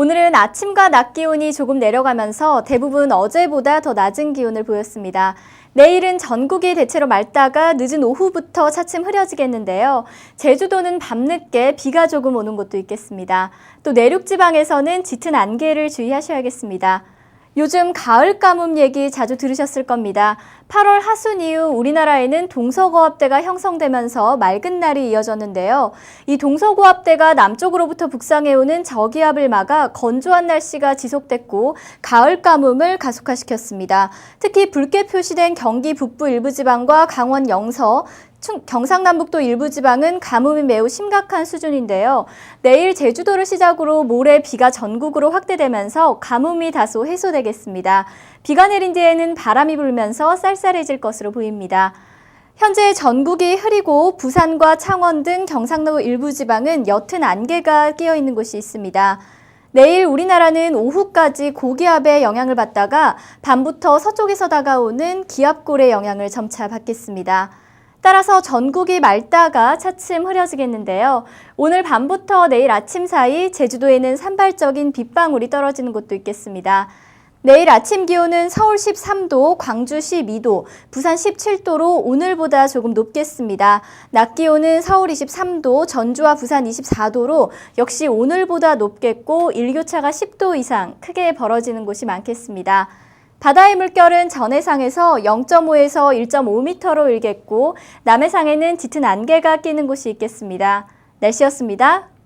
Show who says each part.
Speaker 1: 오늘은 아침과 낮 기온이 조금 내려가면서 대부분 어제보다 더 낮은 기온을 보였습니다. 내일은 전국이 대체로 맑다가 늦은 오후부터 차츰 흐려지겠는데요. 제주도는 밤늦게 비가 조금 오는 곳도 있겠습니다. 또 내륙 지방에서는 짙은 안개를 주의하셔야겠습니다. 요즘 가을 가뭄 얘기 자주 들으셨을 겁니다. 8월 하순 이후 우리나라에는 동서고압대가 형성되면서 맑은 날이 이어졌는데요. 이 동서고압대가 남쪽으로부터 북상해오는 저기압을 막아 건조한 날씨가 지속됐고 가을 가뭄을 가속화시켰습니다. 특히 붉게 표시된 경기 북부 일부 지방과 강원 영서, 충- 경상남북도 일부 지방은 가뭄이 매우 심각한 수준인데요. 내일 제주도를 시작으로 모레 비가 전국으로 확대되면서 가뭄이 다소 해소되겠습니다. 비가 내린 뒤에는 바람이 불면서 쌀쌀해질 것으로 보입니다. 현재 전국이 흐리고 부산과 창원 등 경상도 일부 지방은 옅은 안개가 끼어 있는 곳이 있습니다. 내일 우리나라는 오후까지 고기압의 영향을 받다가 밤부터 서쪽에서 다가오는 기압골의 영향을 점차 받겠습니다. 따라서 전국이 맑다가 차츰 흐려지겠는데요. 오늘 밤부터 내일 아침 사이 제주도에는 산발적인 빗방울이 떨어지는 곳도 있겠습니다. 내일 아침 기온은 서울 13도, 광주 12도, 부산 17도로 오늘보다 조금 높겠습니다. 낮 기온은 서울 23도, 전주와 부산 24도로 역시 오늘보다 높겠고 일교차가 10도 이상 크게 벌어지는 곳이 많겠습니다. 바다의 물결은 전해상에서 0.5에서 1.5m로 일겠고 남해상에는 짙은 안개가 끼는 곳이 있겠습니다. 날씨였습니다.